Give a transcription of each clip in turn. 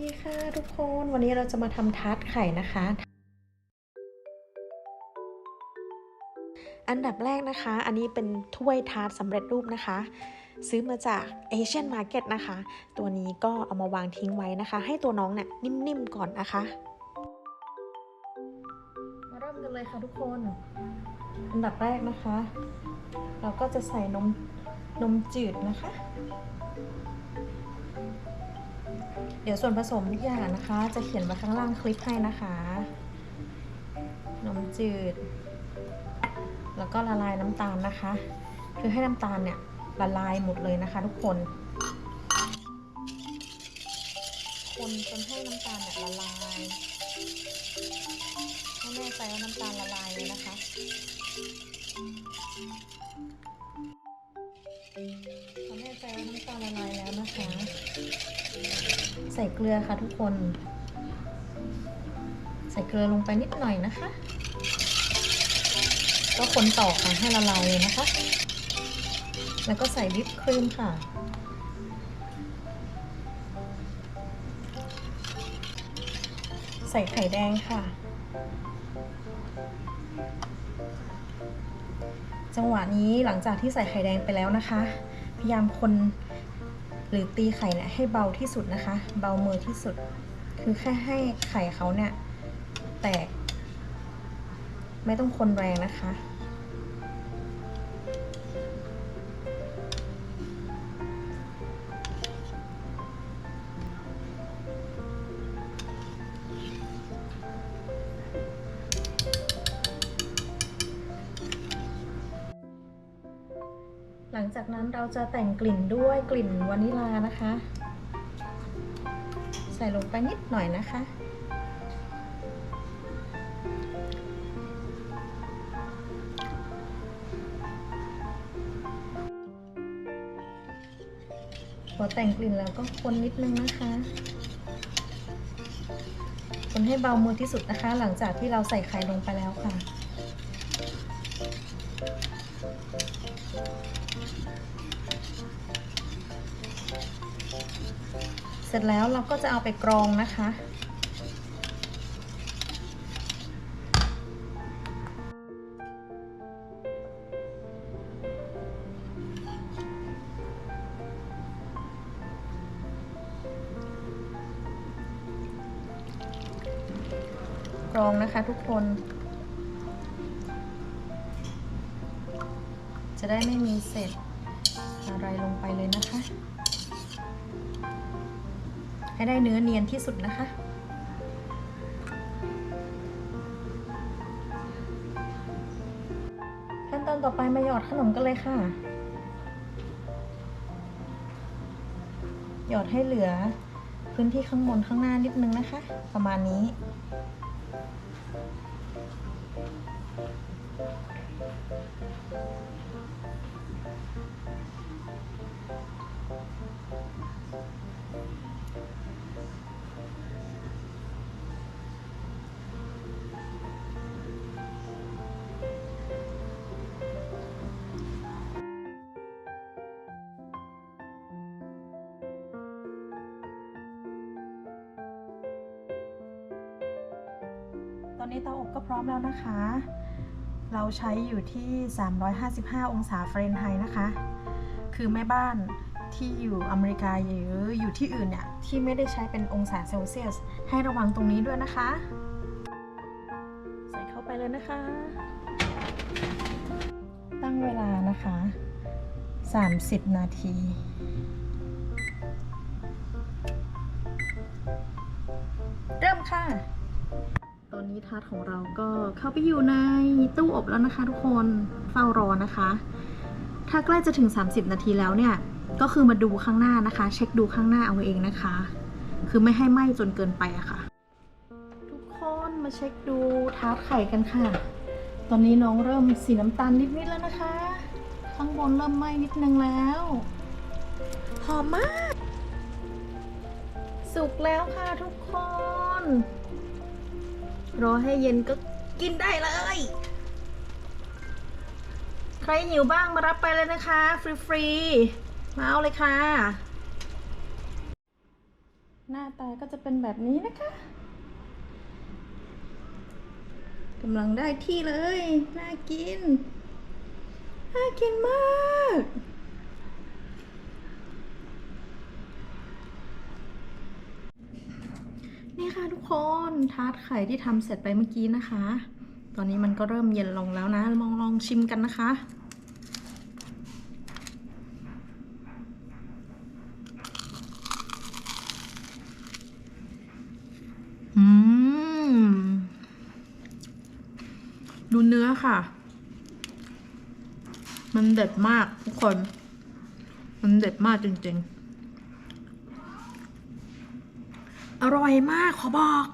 ดีค่ะทุกคนวันนี้เราจะมาทำทาร์ตไข่นะคะ อันดับแรกนะคะ อันนี้เป็นถ้วยทาร์ตสำเร็จรูปนะคะ ซื้อมาจาก Asian Market นะคะ ตัวนี้ก็เอามาวางทิ้งไว้นะคะ ให้ตัวน้องเนี่ยนิ่มๆก่อนนะคะ มาเริ่มกันเลยค่ะทุกคน อันดับแรกนะคะ เราก็จะใส่นมนมจืดนะคะ เดี๋ยวส่วนผสมทุกอย่างนะคะ จะเขียนไว้ข้างล่างคลิปให้นะคะนมจืด แล้วก็ละลายน้ำตาลนะคะ คือให้น้ำตาลเนี่ยละลายหมดเลยนะคะ ทุกคน คนจนให้น้ำตาลเนี่ยละลายให้แน่ใจว่าน้ำตาลละลายเลยนะคะพอแน่ใจว่าน้ำตาลละลาย ส่เกลือค่ะทุกคน ใส่เกลือลงไปนิดหน่อยนะคะ ก็คนต่อค่ะให้ละลายเลยนะคะ แล้วก็ใส่วิปครีมค่ะใส่ไข่แดงค่ะ จังหวะนี้หลังจากที่ใส่ไข่แดงไปแล้วนะคะ พยายามคน หรือตีไข่เนี่ยให้เบาที่สุดนะคะ เบามือที่สุด คือแค่ให้ไข่เขาเนี่ยแตก ไม่ต้องคนแรงนะคะ ลังจากนั้นเราจะแต่งกลิ่นด้วยกลิ่นวานิลานะคะ ใส่ลงไปนิดหน่อยนะคะ พอแต่งกลิ่นแล้วก็คนนิดนึงนะคะ คนให้เบามือที่สุดนะคะ หลังจากที่เราใส่ไข่ลงไปแล้วค่ะ เสร็จแล้วเราก็จะเอาไปกรองนะคะ กรองนะคะทุกคน จะได้ไม่มีเศษอะไรลงไปเลยนะคะ ให้ได้เนื้อเนียนที่สุดนะคะ ขั้นตอนต่อไปมาหยอดขนมกันเลยค่ะ หยอดให้เหลือพื้นที่ข้างบนข้างหน้านิดนึงนะคะ ประมาณนี้ ตอนนี้เตาอบก็พร้อมแล้วนะคะ เราใช้อยู่ที่ 355 องศาเฟรนไฮต์นะคะ คือแม่บ้านที่อยู่อเมริกาหรืออยู่ที่อื่นเนี่ย ที่ไม่ได้ใช้เป็นองศาเซลเซียส ให้ระวังตรงนี้ด้วยนะคะ ใส่เข้าไปเลยนะคะ ตั้งเวลานะคะ 30 นาทีเริ่มค่ะ อนนี้ทาร์ตของเราก็เข้าไปอยู่ในตู้อบแล้วนะคะ ทุกคนเฝ้ารอนะคะ ถ้าใกล้จะถึง 30 นาทีแล้วเนี่ย ก็คือมาดูข้างหน้านะคะ เช็คดูข้างหน้าเอาเองนะคะ คือไม่ให้ไหม้จนเกินไปอะค่ะ ทุกคนมาเช็คดูทาร์ตไข่กันค่ะ ตอนนี้น้องเริ่มสีน้ำตาลนิดๆแล้วนะคะ ข้างบนเริ่มไหม้นิดนึงแล้วหอมมาก สุกแล้วค่ะทุกคน รอให้เย็นก็กินได้เลย ใครหิวบ้างมารับไปเลยนะคะ ฟรีๆ มาเอาเลยค่ะ หน้าตาก็จะเป็นแบบนี้นะคะกำลังได้ที่เลย น่ากิน น่ากินมาก นี่ค่ะทุกคนทาร์ตไข่ที่ทำเสร็จไปเมื่อกี้นะคะ ตอนนี้มันก็เริ่มเย็นลงแล้วนะลองลองชิมกันนะคะอืมดูเนื้อค่ะ มันเด็ดมากทุกคน มันเด็ดมากจริงๆ อร่อยมากขอบอก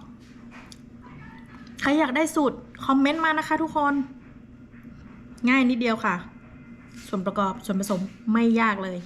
ใครอยากได้สูตร คอมเมนต์มานะคะทุกคน ง่ายนิดเดียวค่ะ ส่วนประกอบส่วนผสมไม่ยากเลย